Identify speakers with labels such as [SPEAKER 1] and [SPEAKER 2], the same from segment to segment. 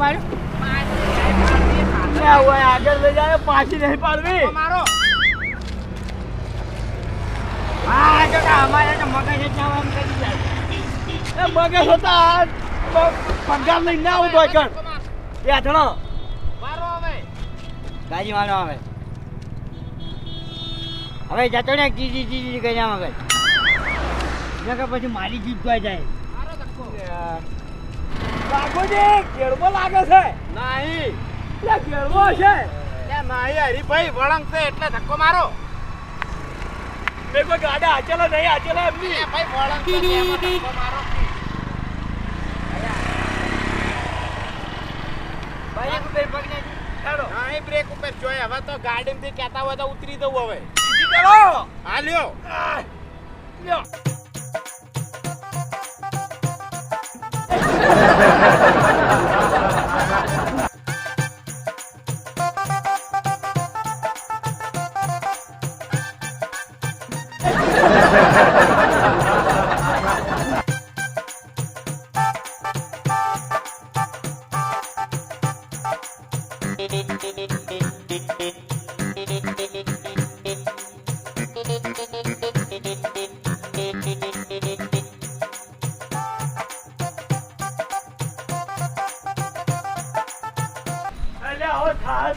[SPEAKER 1] પાછી પાડ્યું?
[SPEAKER 2] આગળ લઈ જાય પાછી નહીં પાડવી?
[SPEAKER 3] મારો.
[SPEAKER 1] હા કાકા અમારે તો મગજ ના આમ કરી જાય.
[SPEAKER 2] એ મગજ હતા પગાર લઈને આવું તો કણ એ આથણો
[SPEAKER 3] મારો હવે.
[SPEAKER 1] ગાડી વાળો આવે હવે જતો ને જીજી જીજી આમ આગળ પછી મારી જીભ જાય.
[SPEAKER 3] મારો ધક્કો.
[SPEAKER 2] લાગોજી કેળવો લાગે છે.
[SPEAKER 3] નહીં.
[SPEAKER 2] લે કેળવો છે
[SPEAKER 3] નહીં હરીભાઈ વળંગ છે એટલે ધક્કો મારો.
[SPEAKER 2] બે કોઈ ગાડા આચેલા નહીં આચેલા એમની
[SPEAKER 3] ભાઈ વળંગ છે તેમાં ધક્કો મારો.
[SPEAKER 1] ભાઈ ઉપર પગ ને
[SPEAKER 3] નહીં બ્રેક ઉપર જોઈ હવે તો ગાડીમાંથી કહેતા હોય તો ઉતરી દઉં હવે.
[SPEAKER 2] સીધી કરો.
[SPEAKER 3] હા લ્યો.
[SPEAKER 2] Ha ha ha ha!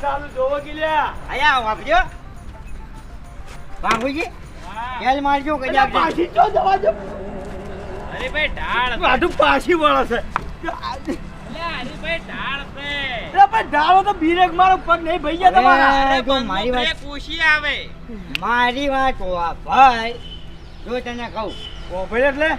[SPEAKER 2] હવે જોવો કે લ્યા.
[SPEAKER 1] આયા વાપર્યો બાબુજી તેલ મારજો કઈ
[SPEAKER 2] અલ્યા પાછી ચો જવા દો.
[SPEAKER 3] અરે ભાઈ ઢાળ
[SPEAKER 2] આટલું પાછી વળે છે.
[SPEAKER 3] લે હરીભાઈ ઢાળ છે.
[SPEAKER 2] એટલે પણ ઢાળો તો બીરેક મારો પગ નહીં ભઈ ગયા તમારા.
[SPEAKER 1] અરે, જો મારી વાત
[SPEAKER 3] બ્રેક આવે.
[SPEAKER 1] મારી વાત હોવા ભાઈ. જો તને કહું.
[SPEAKER 2] ઓભળ એટલે?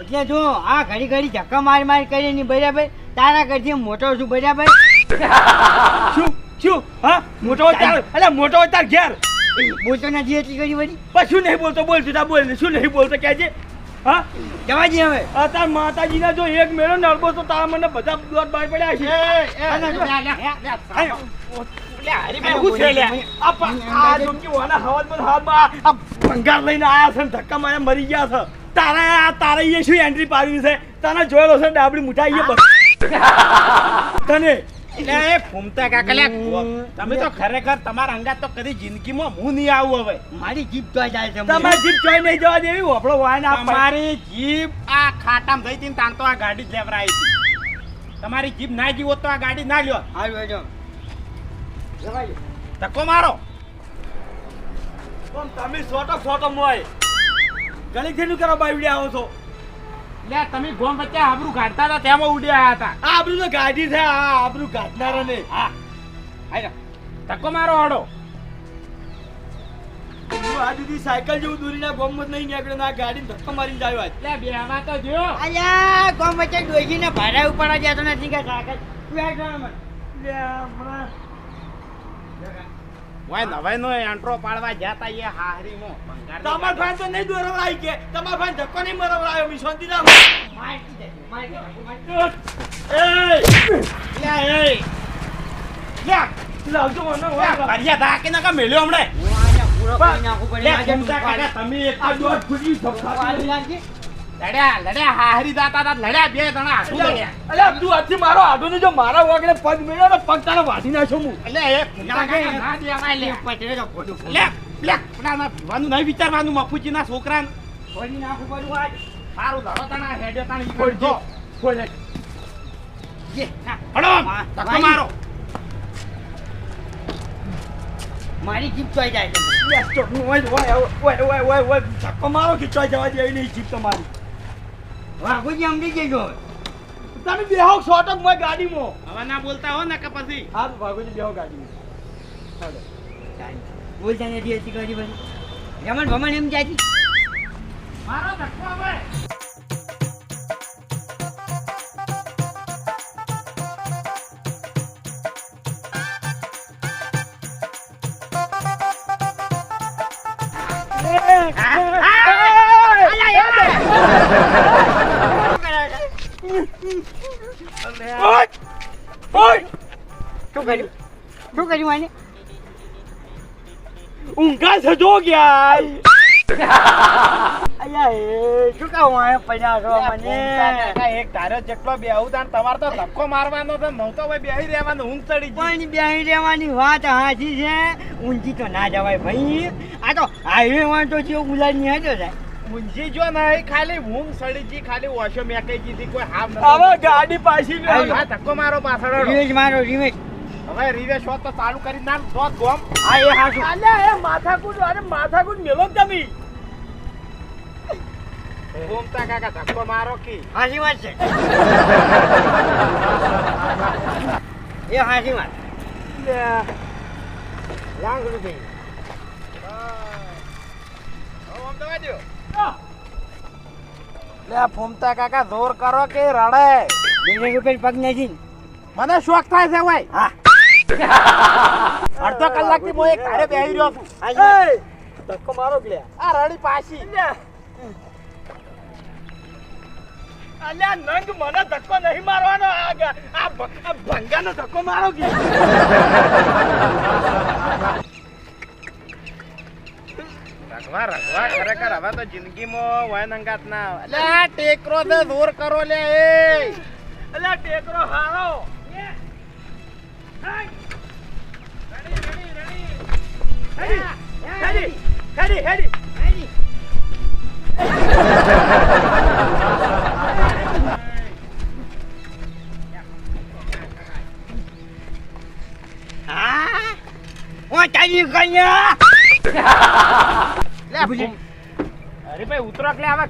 [SPEAKER 1] એટલે જો આ ઘડી ઘડી ધક્કા મારી મારી કરી ની બરાબર તારા કરતી મોટો છું બરાબર.
[SPEAKER 2] શું? શું? હા? મોટો તાર અલ્યા મોટો તાર ઘેર.
[SPEAKER 1] બોલતો નથી એટલી ઘડી
[SPEAKER 2] વળી? પછી નહીં બોલતો? બોલ તું બોલ ને. શું નહીં બોલતો? કહેજે હા?
[SPEAKER 1] જવા દે હવે.
[SPEAKER 2] આ તાર માતાજીના જો એક મેળો નડબો તો તારા મને બધા દોત બહાર પડ્યા છે. ભંગાર લઈને આયા છે ધક્કા માર્યા મરી ગયા છે. તારા આ તારા અહીંયા શું એન્ટ્રી પાડવી છે? તને જોયેલો છે ડાબડી મુઠાઈ તને
[SPEAKER 3] એટલે એ ફૂમતા કાકા તમે તો ખરેખર તમારા અંગાત તો કદી જિંદગીમાં હું નહીં આવું હવે.
[SPEAKER 1] મારી જીભ જોઈ જાય છે
[SPEAKER 2] તમારી જીભ જોઈ નહીં જવા દેવી આપણો વાય ને આ પા-
[SPEAKER 3] જીભ આ ખાટામ થઈ હતી તાણ તો આ ગાડી જ લેવરાઈ હતી. તમારી જીભ ના જીવો તો આ ગાડી ના લ્યો.
[SPEAKER 1] આવ્યો જો.
[SPEAKER 3] ધક્કો મારો.
[SPEAKER 2] તમે સોટો સોટો મોય. ઘણી ઘણી કરો બાવડી આવો છો?
[SPEAKER 3] લે તમે ગોમ વચ્ચે આબરૂ કાઢતા હતા તેમાં ઉડી આવ્યા હતા.
[SPEAKER 2] આબરૂ તો ગાડી છે આ આબરૂ કાઢનારા ને
[SPEAKER 3] હા ધક્કો મારો હડો.
[SPEAKER 2] આ સુધી સાયકલ જેવું દૂરીના ગોમમાં મત નહીં નીકળ્યો ને આ ગાડી ધક્કો મારીને જાય
[SPEAKER 3] લે બેમાં તો જો.
[SPEAKER 1] અલ્યા ગોમ વચ્ચે ડોશીને ભાડા ઉપાડા જતો નથી કે કાકા. આ જાણ મને.
[SPEAKER 2] લે હમણાં.
[SPEAKER 3] વાય નવાઈ એન્ટ્રો પાડવા જતા એ હાહરીમાં ભંગારની
[SPEAKER 2] તમાર. ભાઈ તો નહીં દોરવરાય કે તમાર ભાઈ ધક્કો નહીં મરવરાયો મી શાંતિ
[SPEAKER 1] જશે, મારતી જશે, મારતી
[SPEAKER 2] એ
[SPEAKER 3] લે એ
[SPEAKER 2] લાવજો મને ઓય
[SPEAKER 3] મેલ્યો હમણે
[SPEAKER 1] હું આને પૂરો કરી નાખું પડે. આજે તું
[SPEAKER 3] ફૂમતા કાકા
[SPEAKER 1] પાડ.
[SPEAKER 3] તમે એક
[SPEAKER 2] આ
[SPEAKER 3] તો
[SPEAKER 2] ફૂટી ધક્કા
[SPEAKER 1] લાગજે.
[SPEAKER 3] લડ્યા લડ્યા હારી દાતા તા લડ્યા બે જણા હાથું લડ્યા.
[SPEAKER 2] અલે તું આજથી મારો આડો ને જો મારા વાગડે પગ મેળ્યો ને પગ તારા વાઢી નાખ્યો હું
[SPEAKER 3] એટલે એ ના દેવાય લે
[SPEAKER 1] પટરે તો ખોટું.
[SPEAKER 3] લે લે નહીં વિચારવાનું
[SPEAKER 1] નાખું પડું આજ.
[SPEAKER 3] સારું ધરો તણા હેડે તણા ઈ
[SPEAKER 2] ફોડ જો. કોઈ.
[SPEAKER 1] જે, ના.
[SPEAKER 3] ધક્કો મારો.
[SPEAKER 1] મારી જીભ તો જાય છે.
[SPEAKER 2] ઓય, ઓય, ઓય, ઓય, ઓય, ઓય, ધક્કો મારો કે ચોય જવા દે એની જીપ તમારી
[SPEAKER 1] વાઘુજી સમજી જજો ગયો
[SPEAKER 2] તમે બેહો શોટક મોય ગાડીમાં
[SPEAKER 3] હવે ના બોલતા હો ને કે પછી
[SPEAKER 2] હા ભાગોજી બેહો ગાડીમાં બોલ
[SPEAKER 1] બોલતા નથી હતી કરી બધી રમણ ભમણ એમ જાય.
[SPEAKER 3] મારો ધક્કો હવે
[SPEAKER 2] ઓય! ઓય!
[SPEAKER 1] શું કર્યું? શું કર્યું આને?
[SPEAKER 2] ઊંઘા છે જો ગયા
[SPEAKER 1] અલ્યા એ શું કામ વાંહે પડ્યા છો મને?
[SPEAKER 3] એક ધાર્યો જેટલો બેહું તાણ તમારે તો ધક્કો મારવાનો તો હું તો ભાઈ બેહી રહેવાનું ઊંઘ ચડી
[SPEAKER 1] પણ બેહી રહેવાની વાત હાચી છે. ઊંચી તો ના જવાય ભાઈ. આ તો હાઈવે માં તો જેવું ગુલાબની હતો સાહેબ
[SPEAKER 3] ઊંઘી જો નહીં ખાલી ઊંઘ સડીજી ખાલી ઓશો મેકાઈ દીધી કોઈ હાવ
[SPEAKER 2] હવે
[SPEAKER 3] નથી
[SPEAKER 2] ગાડી પાછી લે.
[SPEAKER 3] હા, ધક્કો મારો પાછળ હેડો.
[SPEAKER 1] મારો રિવેજ
[SPEAKER 3] હવે રીવે શોધ તો ચાલુ કરી નાખ શોધ ગોમ.
[SPEAKER 1] હા એ હાચું.
[SPEAKER 2] અલે એ માથાકૂટ અરે માથાકૂટ મેલો તમે.
[SPEAKER 3] ઘૂમતા કાકા ધક્કો મારો કી.
[SPEAKER 1] હાચી વાત છે. એ હાચી વાત. લાંગ રૂપિયા
[SPEAKER 3] લે આ ફૂમતા કાકા જોર કરો કે રડે.
[SPEAKER 1] બીજે રૂપિયા પગ નથી
[SPEAKER 3] મને શોખ થાય છે ભાઈ.
[SPEAKER 1] હા.
[SPEAKER 3] અડધો કલાકથી હું એક ધારે બેહી રહ્યો છું.
[SPEAKER 2] ધક્કો મારો કે
[SPEAKER 3] આ રડી પાછી.
[SPEAKER 2] અલ્યા નંગ મને ધક્કો નહીં મારવાનો. આ ભંગાનો ધક્કો મારો કે
[SPEAKER 3] રખવા રખવા ખરેખર હવે તો જિંદગીમાં વય નંગાત ના. ટેકરો છે જોર કરો લે એ.
[SPEAKER 2] ટેકરો હારો.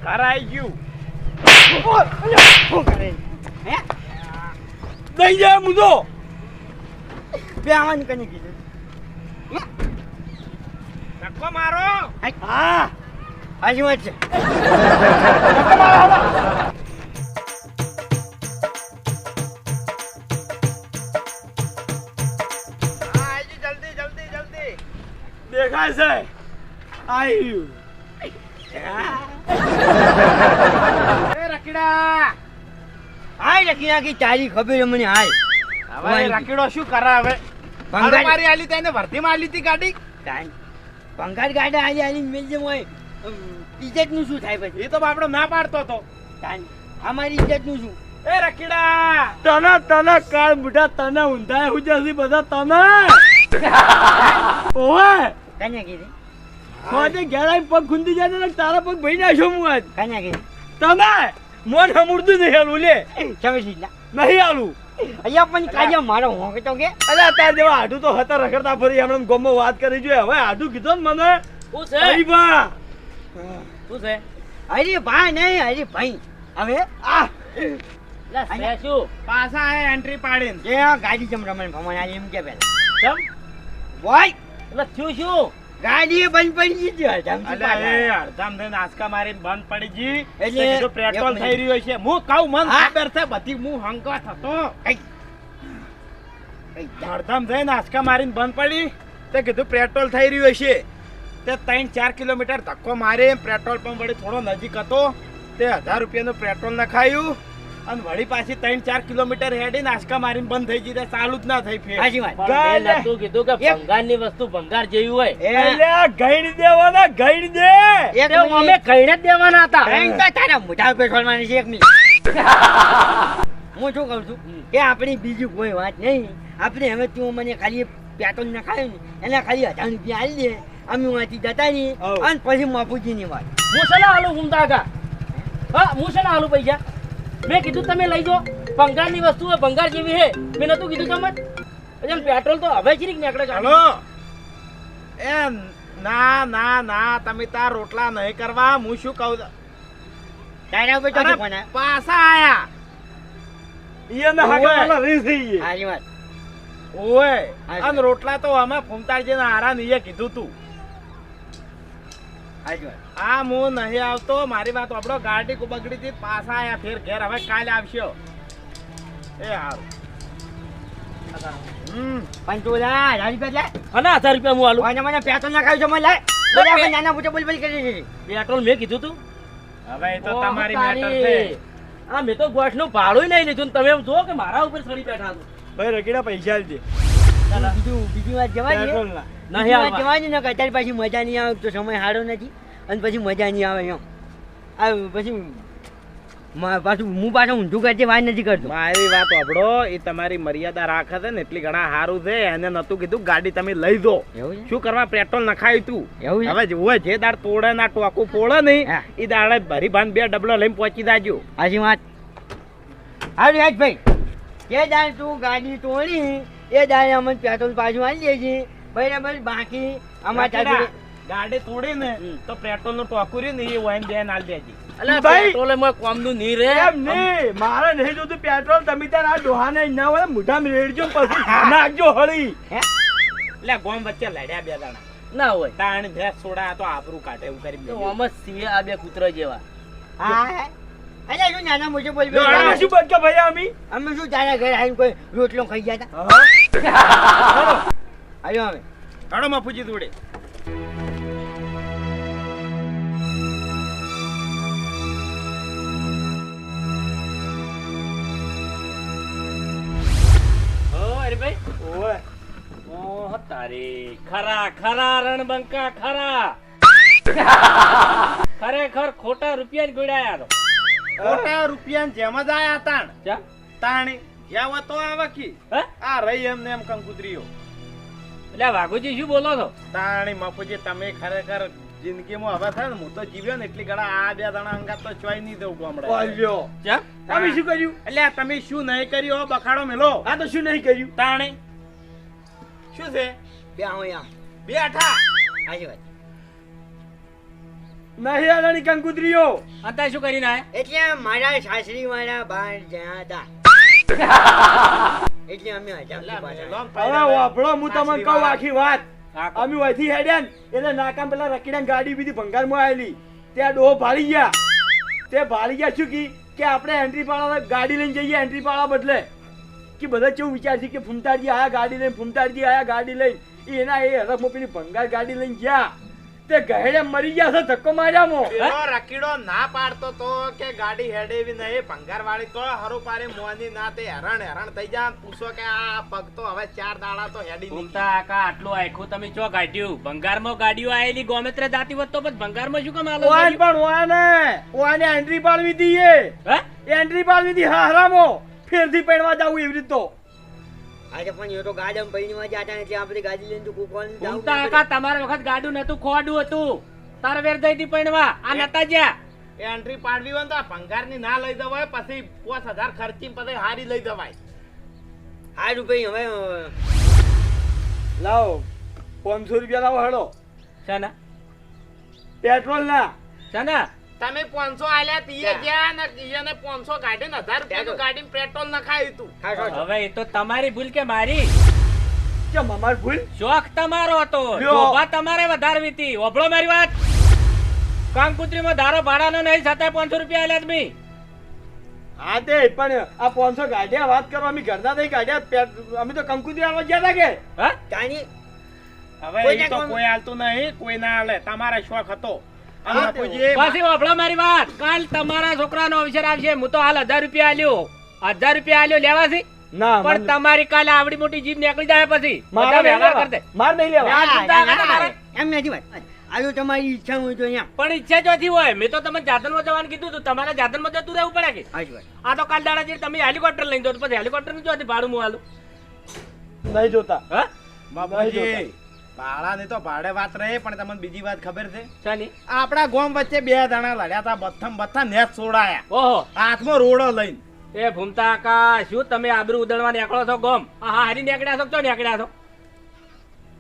[SPEAKER 3] આવી ગયું
[SPEAKER 2] દઈ જાય મુજો
[SPEAKER 1] બે આવવાની કને કીધું
[SPEAKER 3] ધક્કો મારો
[SPEAKER 2] હા
[SPEAKER 1] હાચી વાત છે
[SPEAKER 3] હા, જલ્દી જલ્દી જલ્દી
[SPEAKER 2] દેખાય છે
[SPEAKER 3] એ રકીડા
[SPEAKER 1] હાય લખી નાખી તારી ખબર મને હાય.
[SPEAKER 3] હવે રકીડો શું કરે હવે?
[SPEAKER 1] ભંગાર-
[SPEAKER 3] મારી આલી તેને ભરતીમાં આલી હતી ગાડી.
[SPEAKER 1] ભંગાર ગાડા આલી આલી મેલ જે ઇજ્જતનું શું થાય પછી?
[SPEAKER 3] એ તો બાપડો ના પાડતો તો.
[SPEAKER 1] અમારી ઇજ્જતનું શું?
[SPEAKER 3] એ રકીડા
[SPEAKER 2] તને તને કાળ બુઢા તને ઊંધાય હું જશે બધા તને. ઓવે!
[SPEAKER 1] કીધી.
[SPEAKER 2] ખોજે ઘેર આવીને પગ ખુંદી જાય ને તારા પગ ભઈ નાખ્યો હું આજ.
[SPEAKER 1] કાન્યા કે
[SPEAKER 2] તમે મોન હમુરતું નહીં હાલું લે.
[SPEAKER 1] સમજી ના
[SPEAKER 2] નહીં હાલું.
[SPEAKER 1] અહીંયા પણ કાજે મારો હોંક તો કે.
[SPEAKER 2] અરે તાર દેવા હાડું તો હતા રખડતા ફરી હમણાં ગમો વાત કરી જોઈએ હવે હાડું કીધો ને મને.
[SPEAKER 1] શું
[SPEAKER 2] અરે બા
[SPEAKER 1] શું છે? હરી ભાઈ નહીં હરી ભાઈ. હવે?
[SPEAKER 2] આ.
[SPEAKER 1] શું
[SPEAKER 3] પાછા એ એન્ટ્રી પાડીને.
[SPEAKER 1] જે આ ગાડી જમ રમણ ભમણ આલી એમ કે પેલા. જમ બોય એટલે થયું શું? ગાડી બંધ પડી ગઈ.
[SPEAKER 3] અડધામ થઈને આંચકા મારીને બંધ પડી ગઈ.
[SPEAKER 1] એટલે
[SPEAKER 3] પેટ્રોલ થઈ રહ્યું છે. હું કહું મન ખબર છે બધી હું
[SPEAKER 1] કઈ જા.
[SPEAKER 3] અડધામ થઈને આંચકા મારીને બંધ પડી. તે કીધું પેટ્રોલ થઈ રહ્યું છે તે ત્રણ ચાર કિલોમીટર ધક્કો મારી પેટ્રોલ પંપ વળી થોડો નજીક હતો. તે હજાર રૂપિયાનું પેટ્રોલ નખાયું. અને વળી પાછી ત્રણ ચાર કિલોમીટર હેડી નાસ્કા મારીને બંધ થઈ ગઈ ચાલુ જ ના થઈ ફેર.
[SPEAKER 1] સાચી વાત.
[SPEAKER 4] તું કીધું કે ભંગારની વસ્તુ ભંગાર જેવી હોય.
[SPEAKER 2] એટલે ગઈડ દેવાના ગઈડ દે.
[SPEAKER 4] અમે
[SPEAKER 1] મિનિટ.
[SPEAKER 4] જ દેવાના હતા.
[SPEAKER 1] બેંક તો તારા મોઢા ઉપર છોડવાની છે એક મિનિટ. હું શું કહું છું? કે આપણી બીજી કોઈ વાત નહીં. આપણે હવે તું મને ખાલી પેટ્રોલ નખાયું ને એને ખાલી હજાર રૂપિયા આલી દે. અમે વાંચી જતા
[SPEAKER 2] નહીં
[SPEAKER 1] અને પછી માપુજીની વાત.
[SPEAKER 4] હું શેના હાલું ઘૂમતા હતા હા હું શેના હાલું પૈસા? મેં કીધું તમે લઈ જાઓ. ભંગારની વસ્તુ હોય ભંગાર જેવી હે મેં નતું કીધું તમે પછી પેટ્રોલ તો હવે ચીરીક નીકળે
[SPEAKER 3] હલો. એ ના ના ના તમે તાર રોટલા નહીં કરવા. હું શું કહું
[SPEAKER 1] ડાયરા ઉપર તો
[SPEAKER 3] પાસા
[SPEAKER 1] આયા
[SPEAKER 3] પાછા આયા.
[SPEAKER 2] હાગે હાકવાના રીસ થઈ ગઈ.
[SPEAKER 1] હાજી વાત.
[SPEAKER 3] ઓય. અન રોટલા તો અમે ફૂમતાજીને આરામ ઈયે કીધું તું. આ હું નહીં આવતો મારી વાત આપણો ગાડી બગડી હતી પાછા આયા ફેર ઘેર. હવે કાલે આવશો. એ હારું. હમ
[SPEAKER 1] પણ તું લા હજાર રૂપિયા લે.
[SPEAKER 4] અને હજાર રૂપિયા હું હાલું
[SPEAKER 1] મને મને પેટ્રોલ નખાયું છે મને લાય બધા આપણે નાના મોટા બોલ બોલ કરી દીધી
[SPEAKER 4] પેટ્રોલ મેં કીધું તું.
[SPEAKER 3] હવે તો તમારી મેટર છે.
[SPEAKER 4] આ મેં તો ગોઠનું ભાડું નહીં લીધું તમે એમ જુઓ કે મારા ઉપર સડી બેઠા
[SPEAKER 2] ભાઈ રકીડા પૈસા
[SPEAKER 1] બીજું બીજી વાત જવા દે.
[SPEAKER 2] પેટ્રોલના.
[SPEAKER 4] નહીં
[SPEAKER 1] બીજી વાત
[SPEAKER 4] હાલવા.
[SPEAKER 1] જવા દે ને અત્યારે પછી મજા નહીં આવે તો સમય સારો નથી. અને પછી મજા નહીં આવે એમ. આ પછી પાછું હું પાછું ઊંધું કરજે વાત નથી કરતો.
[SPEAKER 3] મારી વાત આપડો એ તમારી મર્યાદા રાખે છે ને એટલી ઘણા સારું છે એને નતું કીધું ગાડી તમે લઈ દો શું કરવા પેટ્રોલ નખાયું તું?
[SPEAKER 1] એવું છે?
[SPEAKER 3] હવે જુઓ જે દાડ તોડે ના ટોકું ફોડે નહીં એ દાડે ભરી ભાન બે ડબલો લઈને પહોંચી જાજો.
[SPEAKER 1] હાજી વાત. હારું યાદ ભાઈ કે દાન તું ગાડી તોડી એ દાડે અમને પેટ્રોલ પાછું આવી દેજે બરાબર બાકી અમારે
[SPEAKER 3] ગાડી તોડી ને તો પેટ્રોલનું ટોકું ને એ વાઈન દેજી
[SPEAKER 4] એમાં રે.
[SPEAKER 2] મારે નહીં જોતું પેટ્રોલ તમે તાર આ ડોહાને ના હોય મોઢામાં રેડજો પછી નાખજો હળી.
[SPEAKER 3] એટલે ગોમ વચ્ચે લડ્યા બે દાણા.
[SPEAKER 4] ના હોય.
[SPEAKER 3] તાણ ભેંસ છોડા તો આબરૂ કાઢે એવું કરી મેલ્યું.
[SPEAKER 4] સિંહ આ બે કૂતરા જેવા.
[SPEAKER 1] હા અરે શું નાના મોટો બોલ
[SPEAKER 2] શું ભાઈ અમી?
[SPEAKER 1] અમે શું તારા ઘરે આવીને કોઈ રોટલો ખાઈ ગયા હતા? આવ્યો હવે.
[SPEAKER 3] કાઢો માં જોડે
[SPEAKER 4] દોડે ખરા ખરા રણબંકા ખરા. ખરેખર ખોટા રૂપિયા તો.
[SPEAKER 3] ખોટા રૂપિયા જેમ જ આયા તાણ. તાણી જ્યાં તો આવે કી
[SPEAKER 4] હે?
[SPEAKER 3] આ રહી એમ એમ કંકુતરીઓ.
[SPEAKER 4] એટલે વાઘુજી શું બોલો છો?
[SPEAKER 3] તાણી મફુજી તમે ખરેખર જિંદગીમાં હવે થાય ને હું તો જીવ્યો ને એટલી ઘણા આ બે દાણા અંગાત તો ચોઈ નહીં દઉં ગામડા.
[SPEAKER 2] ઓલ્યો.
[SPEAKER 4] ચા
[SPEAKER 2] અમે શું કર્યું?
[SPEAKER 3] એટલે તમે શું નહીં કર્યું બખાડો મેલો.
[SPEAKER 2] આ તો શું નહીં કર્યું?
[SPEAKER 3] તાણી શું છે?
[SPEAKER 1] બે આવો બેઠા
[SPEAKER 3] બે
[SPEAKER 1] હાજી વાત
[SPEAKER 2] નહીં આલાની કંકુત્રીઓ.
[SPEAKER 4] અત્યારે શું કરી ના
[SPEAKER 1] એટલે મારા સાસરી મારા બાર જ્યાં હતા. એટલે અમે હજાર પાછા
[SPEAKER 2] હવે વાપરો હું તમને કહું આખી વાત. અમે વહીથી હેડ્યા ને એટલે નાકામ પેલા રકીડા ગાડી બીજી ભંગારમાં આવેલી. ત્યાં ડોહો ભાળી ગયા. તે ભાળી ગયા શું કી? કે આપણે એન્ટ્રી પાળા ગાડી લઈને જઈએ એન્ટ્રી પાળા બદલે. કે બધા કેવું વિચારશે કે ફૂમતાડજી આયા ગાડી લઈને ફૂમતાડજી આયા ગાડી લઈને. એના એ હરફ મોપીની ભંગાર ગાડી લઈને ગયા. તે ગહેડે મરી ગયા છે ધક્કો માર્યા મો
[SPEAKER 3] પેલો રકીડો ના પાડતો તો કે ગાડી હેડે બી નહીં. ભંગાર વાળી તો હરું પારે મોની ના તે હેરાન હેરાન થઈ જાય પૂછો કે આ પગ તો હવે ચાર દાડા તો હેડી નહીં.
[SPEAKER 4] ઘૂમતા આકા આટલું આખું તમે ચો કાઢ્યું ભંગારમાં ગાડીઓ આયેલી ગોમેત્રે જાતી હોત તો પછી ભંગારમાં શું કામ આલો
[SPEAKER 2] ઓય પણ ઓને ઓને એન્ટ્રી પાડવી દઈએ
[SPEAKER 4] હે?
[SPEAKER 2] એન્ટ્રી પાડવી દી હા હરામો ફેરથી પહેરવા જાવ એવી રીત
[SPEAKER 1] આજે પણ એ તો ગાર્ડન પૈણીમાં જાતા એટલે આપણે ગાડી લઈને તો કૂકવાનું જાવ ના
[SPEAKER 4] તમારા વખત ગાડું નતું ખોડું હતું. તારે વેર દઈ દી પૈણવા. આ નતા જ્યા.
[SPEAKER 3] એન્ટ્રી પાડવી હોય ને તો ભંગારની ના લઈ જવાય પછી પાંચ હજાર ખર્ચી પછી હારી લઈ જવાય.
[SPEAKER 1] સારું ભાઈ હવે.
[SPEAKER 2] લાવો પાંચસો રૂપિયા લાવો હેડો.
[SPEAKER 4] શાના?
[SPEAKER 2] પેટ્રોલ ના.
[SPEAKER 4] શાના?
[SPEAKER 3] તમે પાંચસો આલ્યા તીએ ગયા ને ઈયાને પાંચસો કાઢીને હજાર રૂપિયાનું કાઢીને પેટ્રોલ નખાયું તું.
[SPEAKER 4] હવે એ તો તમારી ભૂલ કે મારી?
[SPEAKER 2] કેમ અમાર ભૂલ?
[SPEAKER 4] શોખ તમારો હતો. શોભા તમારે વધારવી હતી. ઓભળો મારી વાત. કામકુત્રીમાં ધારો ભાડાનો નહીં છતાંય પાંચસો રૂપિયા આલ્યા તમે.
[SPEAKER 2] હા તે પણ આ પાંચસો કાઢ્યા વાત કરો અમે ઘરના થઈ ગાઢ્યા અમે તો કંકુતરી આવવા ગયા હતા કે?
[SPEAKER 4] હા?
[SPEAKER 3] હવે તો કોઈ હાલતું નહીં કોઈ ના હાલે તમારે શોખ હતો.
[SPEAKER 4] પાછી ઓભળો મારી વાત. કાલ તમારા છોકરાનો અવસર આવશે. હું તો હાલ હજાર રૂપિયા આલ્યો. હજાર રૂપિયા આલ્યો લેવાથી?
[SPEAKER 2] ના
[SPEAKER 4] પણ તમારી કાલે આવડી મોટી જીભ નીકળી જાય પછી.
[SPEAKER 2] મારે
[SPEAKER 4] વ્યવહાર કરી દે
[SPEAKER 2] નહીં લેવા.
[SPEAKER 4] આ
[SPEAKER 1] ના,
[SPEAKER 4] ચિંતા
[SPEAKER 1] ના,
[SPEAKER 4] કરે
[SPEAKER 1] ના,
[SPEAKER 4] તારે.
[SPEAKER 1] એમ નથી વાત. આ તમારી ઈચ્છા હોય તો
[SPEAKER 4] પણ ઈચ્છા જોથી હોય. મેં તો તમને જાદનમાં જવાનું કીધું હતું. તમારે જાદનમાં જતું રહેવું પડે કે? આ તો કાલ દાડા જઈને તમે હેલિકોપ્ટર લઈને દો પછી હેલિકોપ્ટરનું જોતી? ભાડું હું
[SPEAKER 2] નહીં જોતા.
[SPEAKER 4] હા?
[SPEAKER 3] બાપુજી. ભાડાની તો ભાડે વાત રહે પણ તમને બીજી વાત ખબર છે?
[SPEAKER 4] શાની?
[SPEAKER 3] આપણા ગોમ વચ્ચે બે જણા લડ્યા હતા બથમ બથા નેટ છોડાયા.
[SPEAKER 4] ઓહો.
[SPEAKER 3] હાથમાં રોડો લઈને.
[SPEAKER 4] એ ભૂમતા કા શું તમે આબરૂ ઉદળવા નીકળો છો ગોમ? આ હા હારી નીકળ્યા છો કે ચો નીકળ્યા છો?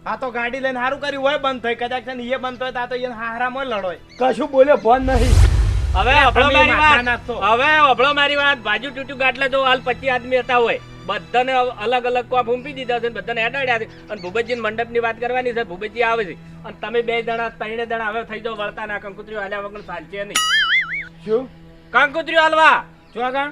[SPEAKER 3] આ તો ગાડી લઈને સારું કર્યું હોય બંધ થઈ. કદાચ છે ને એ બંધ હોય તો એ હારા હારામાં લડોય.
[SPEAKER 2] કશું બોલે બંધ નહીં.
[SPEAKER 4] હવે અભળો મારી વાત. હવે અભળો મારી વાત. બાજુ તૂટ્યું ગાટલે જો હાલ પચીસ આદમી હતા હોય. બધાને અલગ અલગ કોપ ફૂંપી દીધા છે બધાને હેડાડ્યા છે. અને ભૂપતજી મંડપની વાત કરવાની છે ભૂપતજી આવે છે. અને તમે બે જણા ત્રણે જણા હવે થઈ જાઓ વળતા ના કંકુત્રીઓ હાલ્યા વગર સાચે નહીં.
[SPEAKER 2] શું?
[SPEAKER 4] કંકુત્રીઓ હાલવા.
[SPEAKER 3] જો આગળ?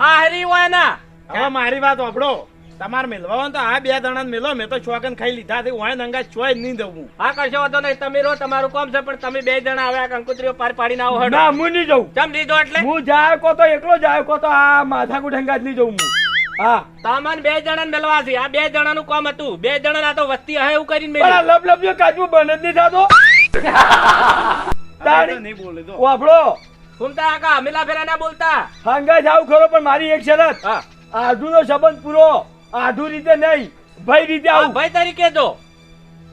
[SPEAKER 4] હા હરી હોય ના.
[SPEAKER 3] હવે મારી વાત વાપડો તમારે મેલવા તો આ બે જણા મેલો મેં તો છોકન ખાઈ લીધા છે હોય નંગા ચોય નહીં દઉં હું
[SPEAKER 4] કરશો વાંધો નહીં તમે રહો તમારું કામ છે પણ તમે બે જણા હવે આ કંકુત્રીઓ પાર પાડીને આવો હડો.
[SPEAKER 2] ના હું નહીં જઉં.
[SPEAKER 4] ચમ લીધો એટલે?
[SPEAKER 2] હું જાય કો તો એકલો જાય કો તો આ માથા કુઠંગા જ નહીં જઉં હું. હા.
[SPEAKER 4] તામાન બે જણાને મેળવા છે આ બે જણાનું કામ હતું. બે જણા તો વસ્તી હે એવું કરીને
[SPEAKER 2] મેં
[SPEAKER 4] લબ
[SPEAKER 2] લબ લબ્યો કાચું બને જ નહીં થતો.
[SPEAKER 3] નહીં બોલે તો
[SPEAKER 2] વાપરો
[SPEAKER 4] ફૂમતા આકા મિલા ફેરા ના બોલતા.
[SPEAKER 2] હંગા જાવ ખરો પણ મારી એક શરત.
[SPEAKER 4] હા.
[SPEAKER 2] આઢુનો સંબંધ પૂરો. આઢુ રીતે નહીં ભાઈ રીતે આવું.
[SPEAKER 4] ભાઈ તરીકે તો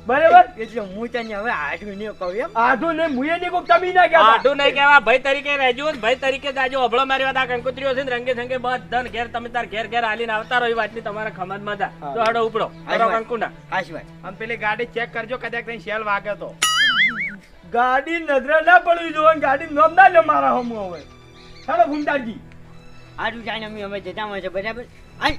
[SPEAKER 2] બરાબર?
[SPEAKER 1] એટલે હું તને હવે આટલું નહીં કહું એમ.
[SPEAKER 2] આઢુ નહીં મુએ ની કોઈ કમી ના કહેતા.
[SPEAKER 4] આટું નહીં કહેવા ભાઈ તરીકે રહેજો ભાઈ તરીકે જાજો અભળો મારી વાત આ કંકોત્રીઓ છે રંગે સંગે બધાને ઘેર તમે તાર ઘેર ઘેર હાલીને આવતા રહો એ વાતની તમારા ખમત મજા
[SPEAKER 2] હા.
[SPEAKER 4] તો હડો ઉપડો
[SPEAKER 1] હડો
[SPEAKER 4] કંકુના.
[SPEAKER 1] હાશ ભાઈ
[SPEAKER 3] આમ પેલી ગાડી ચેક કરજો કદાચ કઈ શેલ વાગે તો.
[SPEAKER 2] ગાડી નજરે ના પડવી જોઈએ ગાડી નોમ ના લે મારા હમ હવે. ચાલો ગુંડાજી
[SPEAKER 1] આટલું જાણે અમે જતા હોય છે બરાબર? અને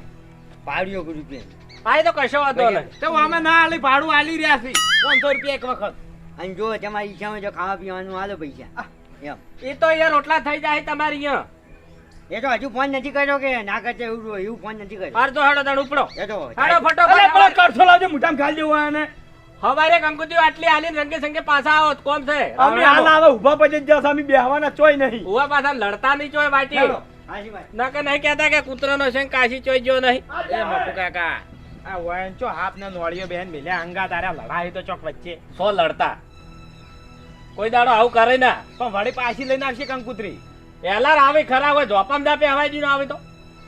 [SPEAKER 1] પાડ્યો રૂપિયા
[SPEAKER 4] આ તો કશો વાંધો નહીં.
[SPEAKER 3] તો અમે ના આલી ભાડું આલી રહ્યા છે પાંચસો રૂપિયા એક વખત.
[SPEAKER 1] અને જો તમારી ઈચ્છામાં જો ખાવા પીવાનું આલો પૈસા. એમ.
[SPEAKER 4] એ તો યાર રોટલા થઈ જાય તમારી અહીંયા.
[SPEAKER 1] એ તો હજુ ફોન નથી કર્યો કે ના કરતે એવું એવું ફોન નથી કર્યો.
[SPEAKER 4] અડધો હાડો દાડ ઉપડો.
[SPEAKER 1] એ તો
[SPEAKER 4] હાડો
[SPEAKER 2] ફટો પેલો કરશો લાવજો મુઠામ ખાલી દેવો આને.
[SPEAKER 4] હવારે કંકુતી આટલી આલી રંગે સંગે પાછા આવો કોમ છે?
[SPEAKER 2] અમે હાલ. આવે ઊભા પછી જ જશે અમે બેહવાના ચોય નહીં.
[SPEAKER 4] ઊભા પાછા લડતા નહીં ચોય બાટી ના કે નહીં કહેતા કે કૂતરાનો છે કાશી ચોઈ ગયો નહીં.
[SPEAKER 3] એ મપુ કાકા આ વંચો હાથ ને નોળિયો બેન મિલ્યા અંગા તારા લડાઈ તો ચોક વચ્ચે.
[SPEAKER 4] સો લડતા. કોઈ દાડો આવું કરે ના?
[SPEAKER 3] પણ વળી પાછી લઈને આવશે કંકુતરી
[SPEAKER 4] એલાર આવે ખરા હોય જોપમ દાપે હવાઈ દીનો આવે તો.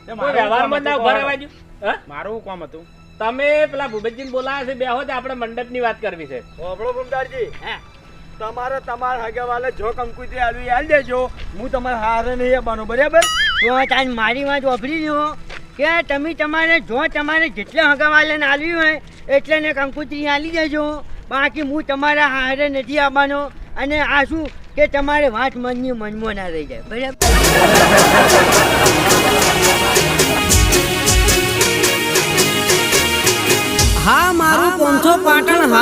[SPEAKER 4] વ્યવહારમાં ના ઊભા રહેવા ગયું હે?
[SPEAKER 3] મારું કોમ હતું?
[SPEAKER 4] તમે પેલા ભૂપેશજીને બોલાયા છે બેહો તો આપણે મંડપની વાત કરવી છે.
[SPEAKER 2] હોભળો
[SPEAKER 1] ભૂમદારજી.
[SPEAKER 2] તમારે તમારા હગાવાલે જો કંકુતરી આવી આલી દેજો. હું તમારા હારે નહીં આવવાનો બરાબર?
[SPEAKER 1] તો તાન મારી વાત વાપરી લ્યો કે તમે તમારે જો તમારે જેટલા હગાવાલાને આલવી હોય એટલે ને કંકુતરી આલી દેજો. બાકી હું તમારા હારે નથી આવવાનો. અને આ શું કે તમારે વાત મનની મનમાં ના રહી જાય બરાબર?
[SPEAKER 5] હા મારું પંથો પાટણ.